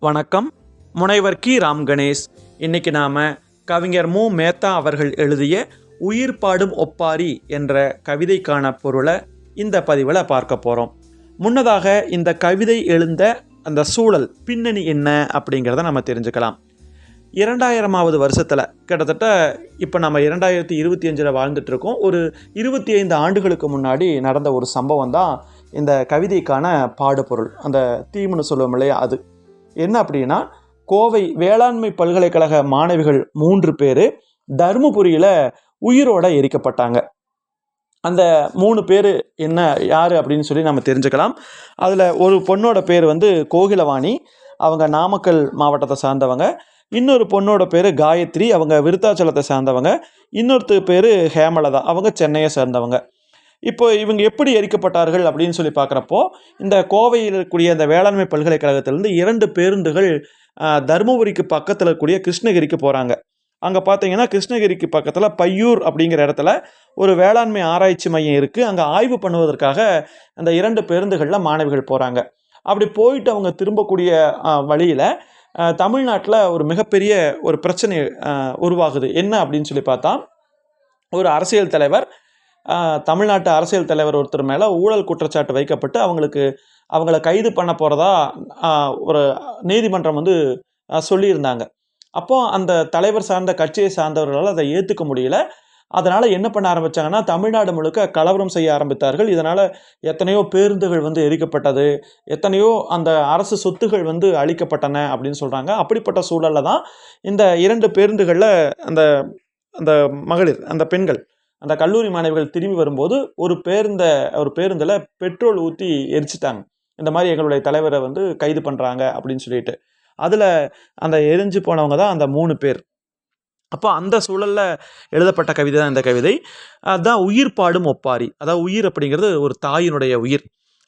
வணக்கம். முனைவர் கி. ராம் கணேஷ். இன்னைக்கு நாம் கவிஞர் மு. மேத்தா அவர்கள் எழுதிய உயிர் பாடும் ஒப்பாரி என்ற கவிதைக்கான பொருளை இந்த பதிவில் பார்க்க போகிறோம் முன்னதாக இந்த கவிதை எழுந்த அந்த சூழல் பின்னணி என்ன அப்படிங்கிறத நம்ம தெரிஞ்சுக்கலாம். இரண்டாயிரமாவது வருஷத்தில் கிட்டத்தட்ட இப்போ நம்ம இரண்டாயிரத்தி இருபத்தி அஞ்சில் வாழ்ந்துட்டுருக்கோம் ஒரு இருபத்தி ஐந்து ஆண்டுகளுக்கு முன்னாடி நடந்த ஒரு சம்பவம் தான் இந்த கவிதைக்கான பாடுபொருள். அந்த தீம்னு சொல்லுவோம் இல்லையா அது. என்ன அப்படின்னா கோவை வேளாண்மை பல்கலைக்கழக மாணவிகள் மூன்று பேர் தருமபுரியில் உயிரோட எரிக்கப்பட்டாங்க. அந்த மூணு பேர் என்ன யார் அப்படின்னு சொல்லி நம்ம தெரிஞ்சுக்கலாம். அதில் ஒரு பொண்ணோட பேர் வந்து கோகிலவாணி அவங்க நாமக்கல் மாவட்டத்தை சார்ந்தவங்க. இன்னொரு பொண்ணோட பேர் காயத்ரி அவங்க விருத்தாச்சலத்தை சார்ந்தவங்க. இன்னொருத்தர் பேர் ஹேமலதா அவங்க சென்னையை சேர்ந்தவங்க. இப்போ இவங்க எப்படி எரிக்கப்பட்டார்கள் அப்படின்னு சொல்லி பார்க்குறப்போ இந்த கோவையில் இருக்கக்கூடிய அந்த வேளாண்மை பல்கலைக்கழகத்திலேருந்து இரண்டு பேருந்துகள் தருமபுரிக்கு பக்கத்தில் இருக்கக்கூடிய கிருஷ்ணகிரிக்கு போகிறாங்க அங்கே பார்த்தீங்கன்னா கிருஷ்ணகிரிக்கு பக்கத்தில் பையூர் அப்படிங்கிற இடத்துல ஒரு வேளாண்மை ஆராய்ச்சி மையம் இருக்குது அங்கே ஆய்வு பண்ணுவதற்காக அந்த இரண்டு பேருந்துகளில் மாணவிகள் போகிறாங்க அப்படி போயிட்டு அவங்க திரும்பக்கூடிய வழியில் தமிழ்நாட்டில் ஒரு மிகப்பெரிய ஒரு பிரச்சனை உருவாகுது. என்ன அப்படின்னு சொல்லி பார்த்தா ஒரு அரசியல் தலைவர் தமிழ்நாட்டு அரசியல் தலைவர் ஒருத்தர் மேலே ஊழல் குற்றச்சாட்டு வைக்கப்பட்டு அவங்களுக்கு அவங்கள கைது பண்ண போகிறதா ஒரு நீதிமன்றம் வந்து சொல்லியிருந்தாங்க. அப்போ அந்த தலைவர் சார்ந்த கட்சியை சார்ந்தவர்களால் அதை ஏற்றுக்க முடியல. அதனால் என்ன பண்ண ஆரம்பித்தாங்கன்னா தமிழ்நாடு முழுக்க கலவரம் செய்ய ஆரம்பித்தார்கள். இதனால் எத்தனையோ பேருந்துகள் வந்து எரிக்கப்பட்டது எத்தனையோ அந்த அரசு சொத்துகள் வந்து அழிக்கப்பட்டன அப்படின்னு சொல்கிறாங்க அப்படிப்பட்ட சூழலில் தான் இந்த இரண்டு பேருந்துகளில் அந்த அந்த மகளிர் அந்த பெண்கள் அந்த கல்லூரி மாணவிகள் திரும்பி வரும்போது ஒரு பேருந்த ஒரு பேருந்தில் பெட்ரோல் ஊற்றி எரிச்சிட்டாங்க. இந்த மாதிரி எங்களுடைய தலைவரை வந்து கைது பண்ணுறாங்க அப்படின்னு சொல்லிட்டு. அதில் அந்த எரிஞ்சு போனவங்க தான் அந்த மூணு பேர். அப்போ அந்த சூழலில் எழுதப்பட்ட கவிதை தான் இந்த கவிதை. அதுதான் உயிர் பாடும் ஒப்பாரி. அதாவது உயிர் அப்படிங்கிறது ஒரு தாயினுடைய உயிர்.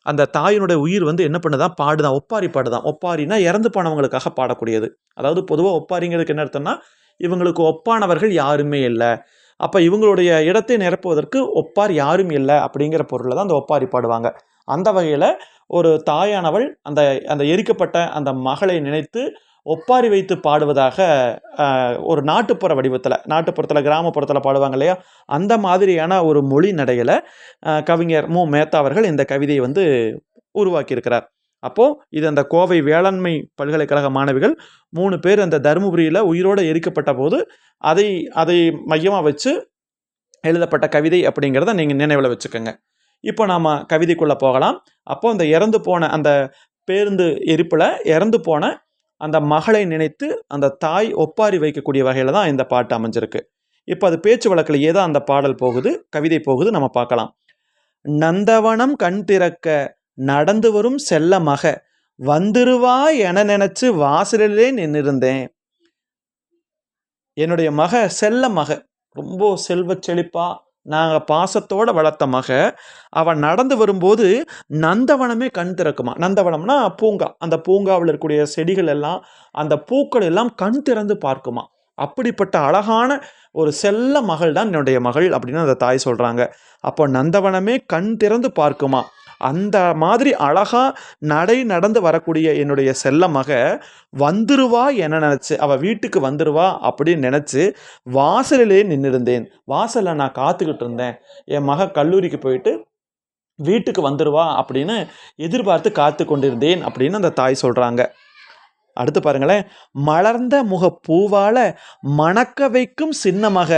அந்த தாயினுடைய உயிர் வந்து என்ன பண்ணுதான் பாடுதான். ஒப்பாரி பாடுதான். ஒப்பாரினா இறந்து போனவங்களுக்காக பாடக்கூடியது. அதாவது பொதுவாக ஒப்பாரிங்கிறதுக்கு என்ன அர்த்தம்னா இவங்களுக்கு ஒப்பானவர்கள் யாருமே இல்லை. அப்போ இவங்களுடைய இடத்தை நிரப்புவதற்கு ஒப்பார் யாரும் இல்லை அப்படிங்கிற பொருளில் தான் அந்த ஒப்பாரி பாடுவாங்க. அந்த வகையில் ஒரு தாயானவள் அந்த அந்த எரிக்கப்பட்ட அந்த மகளை நினைத்து ஒப்பாரி வைத்து பாடுவதாக ஒரு நாட்டுப்புற வடிவத்தில் நாட்டுப்புறத்தில் கிராமப்புறத்தில் பாடுவாங்க இல்லையா? அந்த மாதிரியான ஒரு மொழி நடையில் கவிஞர் மு. மேத்தா அவர்கள் இந்த கவிதையை வந்து உருவாக்கியிருக்கிறார். அப்போது இது அந்த கோவை வேளாண்மை பல்கலைக்கழக மாணவிகள் மூணு பேர் அந்த தருமபுரியில் உயிரோடு எரிக்கப்பட்ட போது அதை அதை மையமாக வச்சு எழுதப்பட்ட கவிதை அப்படிங்கிறத நீங்கள் நினைவில் வச்சுக்கோங்க. இப்போ நாம் கவிதைக்குள்ளே போகலாம். அப்போது அந்த இறந்து போன அந்த பேருந்து எரிப்பில் இறந்து போன அந்த மகளை நினைத்து அந்த தாய் ஒப்பாரி வைக்கக்கூடிய வகையில் தான் இந்த பாட்டு அமைஞ்சிருக்கு. இப்போ அது பேச்சு வழக்கிலேயே தான் அந்த பாடல் போகுது கவிதை போகுது நம்ம பார்க்கலாம். நந்தவனம் கண் திறக்க நடந்து வரும் செல்ல மக வந்துருவா என நினைச்சு வாசலிலே நின்னிருந்தேன். என்னுடைய மக செல்ல மக ரொம்ப செல்வ செழிப்பா நாங்கள் பாசத்தோடு வளர்த்த மக அவன் நடந்து வரும்போது நந்தவனமே கண் திறக்குமா? நந்தவனம்னா பூங்கா. அந்த பூங்காவில் இருக்கக்கூடிய செடிகள் எல்லாம் அந்த பூக்கள் எல்லாம் கண் திறந்து பார்க்குமா? அப்படிப்பட்ட அழகான ஒரு செல்ல மகள் தான் என்னுடைய மகள் அப்படின்னு அந்த தாய் சொல்கிறாங்க அப்போ நந்தவனமே கண் திறந்து பார்க்குமா? அந்த மாதிரி அழகாக நடை நடந்து வரக்கூடிய என்னுடைய செல்ல மக வந்துருவா என நினச்சி அவள் வீட்டுக்கு வந்துருவா அப்படின்னு நினச்சி வாசலிலே நின்றுருந்தேன் வாசலில் நான் காத்துக்கிட்டு இருந்தேன். என் மக கல்லூரிக்கு போயிட்டு வீட்டுக்கு வந்துடுவா அப்படின்னு எதிர்பார்த்து காத்து கொண்டிருந்தேன் அப்படின்னு அந்த தாய் சொல்கிறாங்க அடுத்து பாருங்களேன். மலர்ந்த முக பூவால மணக்க வைக்கும் சின்னமாக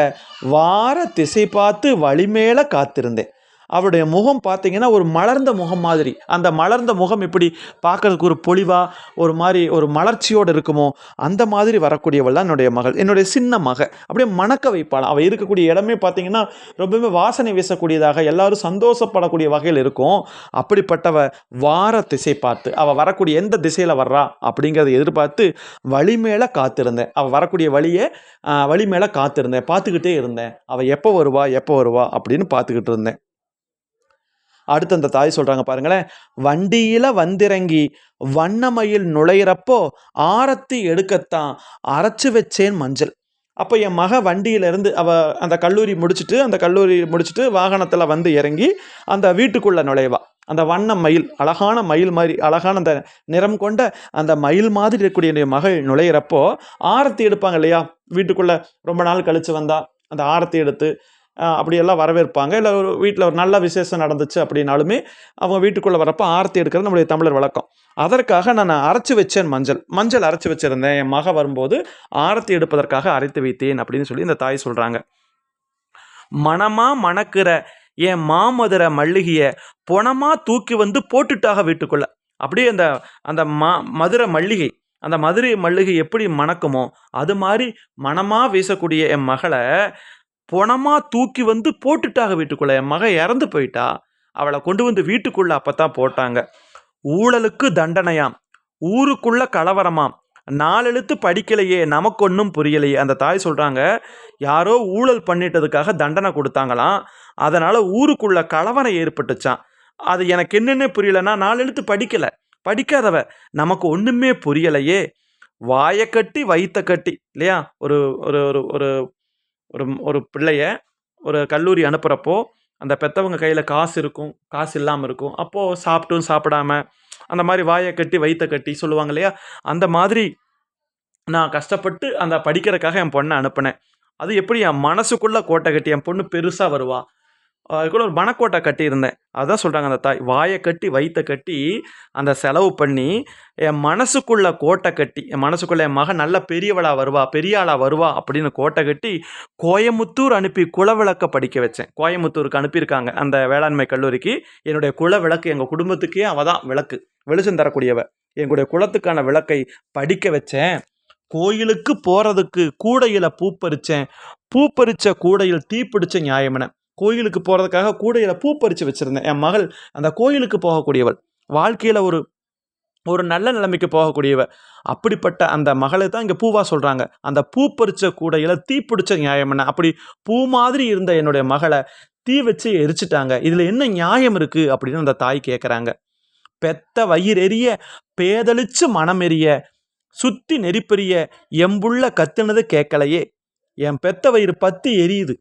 வார திசை பார்த்து வழிமேல காத்திருந்தேன். அவருடைய முகம் பார்த்தீங்கன்னா ஒரு மலர்ந்த முகம் மாதிரி. அந்த மலர்ந்த முகம் இப்படி பார்க்கறதுக்கு ஒரு பொழிவாக ஒரு மாதிரி ஒரு மலர்ச்சியோடு இருக்குமோ அந்த மாதிரி வரக்கூடியவள் தான் என்னுடைய மகள். என்னுடைய சின்ன மக. அப்படியே மணக்க வைப்பாள். அவள் இருக்கக்கூடிய இடமே பார்த்தீங்கன்னா ரொம்பவே வாசனை வீசக்கூடியதாக எல்லாரும் சந்தோஷப்படக்கூடிய வகையில் இருக்கும். அப்படிப்பட்டவ வார திசை பார்த்து அவள் வரக்கூடிய எந்த திசையில் வர்றா அப்படிங்கிறத எதிர்பார்த்து வழி மேலே காத்திருந்தேன். அவள் வரக்கூடிய வழியை வழி மேலே காத்திருந்தேன். பார்த்துக்கிட்டே இருந்தேன். அவள் எப்போ வருவா எப்போ வருவா அப்படின்னு பார்த்துக்கிட்டு இருந்தேன். அடுத்து அந்த தாய் சொல்கிறாங்க பாருங்களேன் வண்டியில் வந்திறங்கி வண்ணமயில் நுழையிறப்போ ஆரத்தி எடுக்கத்தான் அரைச்சி வச்சேன் மஞ்சள். அப்போ என் மக வண்டியிலேருந்து அவ அந்த கல்லூரி முடிச்சுட்டு அந்த கல்லூரி முடிச்சுட்டு வாகனத்தில் வந்து இறங்கி அந்த வீட்டுக்குள்ளே நுழைவா. அந்த வண்ண மயில் அழகான மயில் மாதிரி அழகான அந்த நிறம் கொண்ட அந்த மயில் மாதிரி இருக்கக்கூடிய என்னுடைய மகள் நுழையிறப்போ ஆரத்தி எடுப்பாங்க இல்லையா? வீட்டுக்குள்ளே ரொம்ப நாள் கழித்து வந்தால் அந்த ஆரத்தி எடுத்து அப்படியெல்லாம் வரவேற்பாங்க. இல்லை ஒரு வீட்டில் ஒரு நல்ல விசேஷம் நடந்துச்சு அப்படின்னாலுமே அவங்க வீட்டுக்குள்ளே வரப்போ ஆரத்தி எடுக்கிறது நம்முடைய தமிழர் வழக்கம். அதற்காக நான் அரைச்சி வச்சேன் மஞ்சள். மஞ்சள் அரைச்சி வச்சுருந்தேன். என் மக வரும்போது ஆரத்தி எடுப்பதற்காக அரைத்து வைத்தேன் அப்படின்னு சொல்லி இந்த தாய் சொல்கிறாங்க மனமாக மணக்கிற என் மாமதுரை மல்லிகைய பொணமாக தூக்கி வந்து போட்டுட்டாக வீட்டுக்குள்ளே. அப்படியே அந்த அந்த மா மதுரை மல்லிகை அந்த மதுரை மல்லிகை எப்படி மணக்குமோ அது மாதிரி மனமாக வீசக்கூடிய என் மகளை பணமாக தூக்கி வந்து போட்டுட்டாக வீட்டுக்குள்ளே. என் மகன் இறந்து போயிட்டா அவளை கொண்டு வந்து வீட்டுக்குள்ளே அப்போ தான் போட்டாங்க. ஊழலுக்கு தண்டனையாம். ஊருக்குள்ள கலவரமாம். நாலெழுத்து படிக்கலையே நமக்கு ஒன்றும் புரியலையே. அந்த தாய் சொல்கிறாங்க யாரோ ஊழல் பண்ணிட்டதுக்காக தண்டனை கொடுத்தாங்களாம். அதனால் ஊருக்குள்ள கலவரம் ஏற்பட்டுச்சான் அது எனக்கு என்னென்ன புரியலைன்னா நாலெழுத்து படிக்கலை. படிக்காதவ நமக்கு ஒன்றுமே புரியலையே. வாயை கட்டி வைத்த கட்டி இல்லையா? ஒரு ஒரு ஒரு ஒரு ஒரு ஒரு பிள்ளைய ஒரு கல்லூரி அனுப்புகிறப்போ அந்த பெற்றவங்க கையில் காசு இருக்கும் காசு இல்லாமல் இருக்கும். அப்போது சாப்பிட்டும் சாப்பிடாம அந்த மாதிரி வாயை கட்டி வயிற்ற கட்டி சொல்லுவாங்க இல்லையா? அந்த மாதிரி நான் கஷ்டப்பட்டு அந்த படிக்கிறதுக்காக என் பொண்ணை அனுப்புனேன். அது எப்படி என் மனசுக்குள்ளே கோட்டை கட்டி என் பொண்ணு பெருசாக வருவா? அதுக்குள்ள ஒரு மனக்கோட்டை கட்டியிருந்தேன். அதான் சொல்கிறாங்க அந்த தாய் வாயை கட்டி வயிற்ற கட்டி அந்த செலவு பண்ணி என் மனசுக்குள்ள கோட்டை கட்டி என் மனசுக்குள்ள என் மகன் நல்ல பெரியவளா வருவா பெரிய வருவா அப்படின்னு கோட்டை கட்டி கோயமுத்தூர் அனுப்பி குலவிளக்க படிக்க வச்சேன். கோயமுத்தூருக்கு அனுப்பியிருக்காங்க அந்த வேளாண்மை கல்லூரிக்கு. என்னுடைய குல விளக்கு எங்கள் குடும்பத்துக்கே அவள் தான் விளக்கு. வெளிச்சம் தரக்கூடியவ. எங்களுடைய குலத்துக்கான விளக்கை படிக்க வச்சேன். கோயிலுக்கு போகிறதுக்கு கூடையில் பூ பறித்தேன் பூ பறித்த கூடையில் தீ பிடிச்ச நியாயமென. கோயிலுக்கு போகிறதுக்காக கூடையில் பூ பறித்து வச்சுருந்தேன். என் மகள் அந்த கோயிலுக்கு போகக்கூடியவள். வாழ்க்கையில் ஒரு ஒரு நல்ல நிலைமைக்கு போகக்கூடியவ. அப்படிப்பட்ட அந்த மகளை தான் இங்கே பூவாக சொல்கிறாங்க அந்த பூ பறித்த கூடையில் தீ பிடிச்ச நியாயம் என்ன? அப்படி பூ மாதிரி இருந்த என்னுடைய மகளை தீ வச்சு எரிச்சிட்டாங்க. இதில் என்ன நியாயம் இருக்குது அப்படின்னு அந்த தாய் கேட்குறாங்க பெத்த வயிறெறிய பேதழிச்சு மனம் சுற்றி நெறிப்பெரிய எம்புள்ள கத்துனது கேட்கலையே என் பெத்த வயிறு பத்தி எரியுது.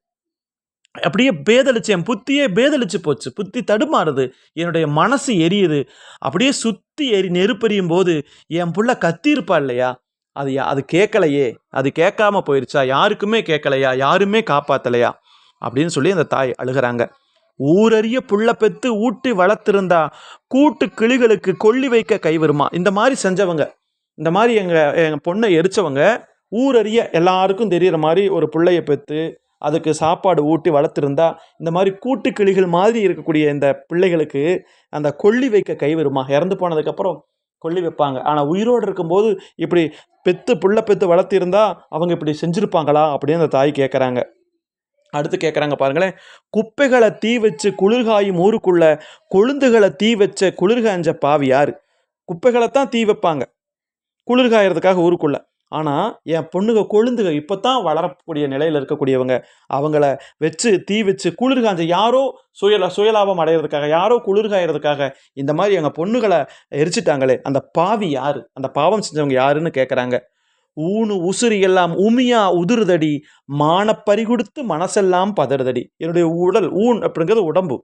அப்படியே பேதளிச்சு என் புத்தியே பேதளிச்சு போச்சு. புத்தி தடுமாறுது என்னுடைய மனசு எரியுது. அப்படியே சுற்றி எரி நெருப்பெரியும் போது என் புள்ள கத்தியிருப்பா இல்லையா? அது யா- அது கேட்கலையே அது கேட்காம போயிருச்சா? யாருக்குமே கேட்கலையா யாருமே காப்பாத்தலையா? அப்படின்னு சொல்லி அந்த தாய் அழுகிறாங்க. ஊரறிய புள்ள பெத்து ஊட்டி வளர்த்திருந்தா கூட்டு கிளிகளுக்கு கொள்ளி வைக்க கை வருமா? இந்த மாதிரி செஞ்சவங்க இந்த மாதிரி எங்கள் எங்கள் பொண்ணை எரிச்சவங்க ஊரறிய எல்லாருக்கும் தெரிகிற மாதிரி ஒரு பிள்ளைய பெற்று அதுக்கு சாப்பாடு ஊட்டி வளர்த்துருந்தா இந்த மாதிரி கூட்டு கிளிகள் மாதிரி இருக்கக்கூடிய இந்த பிள்ளைகளுக்கு அந்த கொள்ளி வைக்க கை வருமா? இறந்து போனதுக்கப்புறம் கொள்ளி வைப்பாங்க. ஆனால் உயிரோடு இருக்கும்போது இப்படி பெத்து புள்ள பெத்து வளர்த்திருந்தா அவங்க இப்படி செஞ்சுருப்பாங்களா? அப்படின்னு அந்த தாய் கேட்குறாங்க அடுத்து கேட்குறாங்க பாருங்களேன். குப்பைகளை தீ வச்சு குளிர்காயும் ஊருக்குள்ள கொழுந்துகளை தீ வச்ச குளிர்காய்ஞ்ச பாவி யார்? குப்பைகளை தான் தீ வைப்பாங்க. குளிர்காயறதுக்காக ஊருக்குள்ளே. ஆனால் என் பொண்ணுங்க கொழுந்துக இப்போ தான் வளரக்கூடிய நிலையில் இருக்கக்கூடியவங்க. அவங்கள வச்சு தீ வச்சு குளிர்காஞ்ச யாரோ சுயல சுயலாபம் அடைகிறதுக்காக யாரோ குளிர்காயறதுக்காக இந்த மாதிரி எங்கள் பொண்ணுகளை எரிச்சிட்டாங்களே அந்த பாவி யார்? அந்த பாவம் செஞ்சவங்க யாருன்னு கேட்குறாங்க ஊனு உசுறு எல்லாம் உமியா உதிருதடி மானப்பறி கொடுத்து மனசெல்லாம் பதறுதடி. என்னுடைய உடல் ஊன் அப்படிங்கிறது உடம்பு.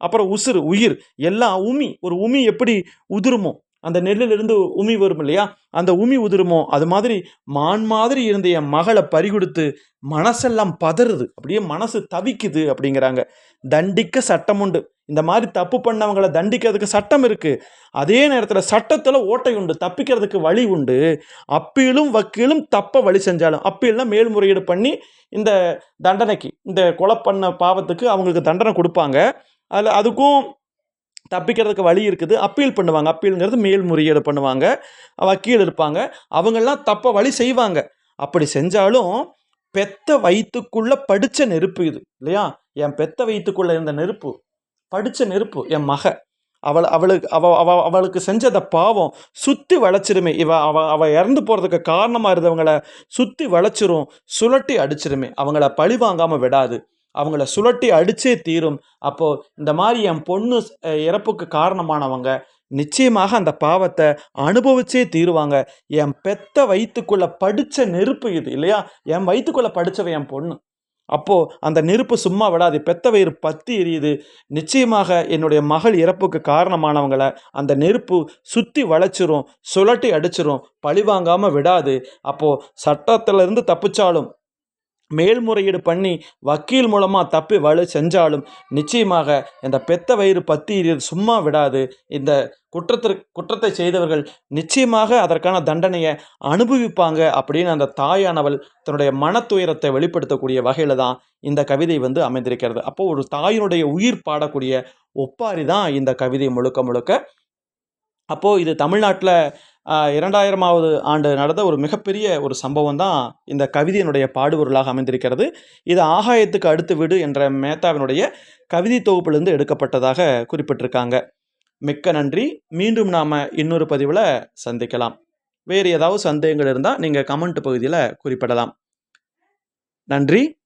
அப்புறம் உசுறு உயிர் எல்லாம் உமி. ஒரு உமி எப்படி உதிருமோ அந்த நெல்லிலிருந்து உமி வரும் இல்லையா? அந்த உமி உதிருமோ? அது மாதிரி மான் மாதிரி இருந்த என் மகளை பறிகொடுத்து மனசெல்லாம் பதறுது. அப்படியே மனசு தவிக்குது அப்படிங்கிறாங்க. தண்டிக்க சட்டம் உண்டு. இந்த மாதிரி தப்பு பண்ணவங்களை தண்டிக்கிறதுக்கு சட்டம் இருக்குது அதே நேரத்தில் சட்டத்தில் ஓட்டை உண்டு. தப்பிக்கிறதுக்கு வழி உண்டு. அப்பீலும் வக்கீலும் தப்ப வழி செஞ்சாலும் அப்பீல்னா மேல்முறையீடு பண்ணி இந்த தண்டனைக்கு இந்த கொலை பண்ண பாவத்துக்கு அவங்களுக்கு தண்டனை கொடுப்பாங்க. அதில் அதுக்கும் தப்பிக்கிறதுக்கு வழி இருக்குது. அப்பீல் பண்ணுவாங்க. அப்பீலுங்கிறது மேல்முறையீடு பண்ணுவாங்க. வக்கீல் இருப்பாங்க. அவங்கெல்லாம் தப்ப வழி செய்வாங்க. அப்படி செஞ்சாலும் பெத்த வயிற்றுக்குள்ளே படித்த நெருப்பு இது இல்லையா? என் பெத்த வயிற்றுக்குள்ளே இருந்த நெருப்பு படித்த நெருப்பு என் மக. அவள் அவளுக்கு அவ அவ அவளுக்கு செஞ்சத பாவம் சுற்றி வளைச்சிருமே. இவ அவ அவ இறந்து போகிறதுக்கு காரணமாக இருந்தவங்கள சுற்றி வளைச்சிரும் சுழட்டி அடிச்சிருமே. அவங்கள பழி வாங்காமல் விடாது. அவங்கள சுழட்டி அடிச்சே தீரும். அப்போது இந்த மாதிரி என் பொண்ணு இறப்புக்கு காரணமானவங்க நிச்சயமாக அந்த பாவத்தை அனுபவிச்சே தீருவாங்க. என் பெத்த வயிற்றுக்குள்ளே படித்த நெருப்பு இது இல்லையா? என் வயிற்றுக்குள்ளே படிச்சவ என் பொண்ணு. அப்போது அந்த நெருப்பு சும்மா விடாது. பெத்த வயிறு பத்தி எரியுது. நிச்சயமாக என்னுடைய மகள் இறப்புக்கு காரணமானவங்களை அந்த நெருப்பு சுற்றி வளைச்சிரும் சுழட்டி அடிச்சிரும் பழி வாங்காமல் விடாது. அப்போது சட்டத்திலிருந்து தப்பிச்சாலும் மேல்முறையீடு பண்ணி வக்கீல் மூலமாக தப்பி வலு செஞ்சாலும் நிச்சயமாக இந்த பெத்த வயிறு பத்தி சும்மா விடாது. இந்த குற்றத்திற்கு குற்றத்தை செய்தவர்கள் நிச்சயமாக அதற்கான தண்டனையை அனுபவிப்பாங்க அப்படின்னு அந்த தாயானவள் தன்னுடைய மனத்துயரத்தை வெளிப்படுத்தக்கூடிய வகையில் தான் இந்த கவிதை வந்து அமைந்திருக்கிறது. அப்போது ஒரு தாயினுடைய உயிர் பாடக்கூடிய ஒப்பாரி தான் இந்த கவிதை முழுக்க முழுக்க. அப்போது இது தமிழ்நாட்டில் இரண்டாயிரமாவது ஆண்டு நடந்த ஒரு மிகப்பெரிய ஒரு சம்பவம் தான் இந்த கவிதையினுடைய பாடுபொருளாக அமைந்திருக்கிறது. இது ஆகாயத்துக்கு அடுத்து விடு என்ற மேத்தாவினுடைய கவிதை தொகுப்பிலிருந்து எடுக்கப்பட்டதாக குறிப்பிட்டிருக்காங்க. மிக்க நன்றி. மீண்டும் நாம் இன்னொரு பதிவில் சந்திக்கலாம். வேறு ஏதாவது சந்தேகங்கள் இருந்தால் நீங்கள் கமெண்ட் பகுதியில் குறிப்பிடலாம். நன்றி.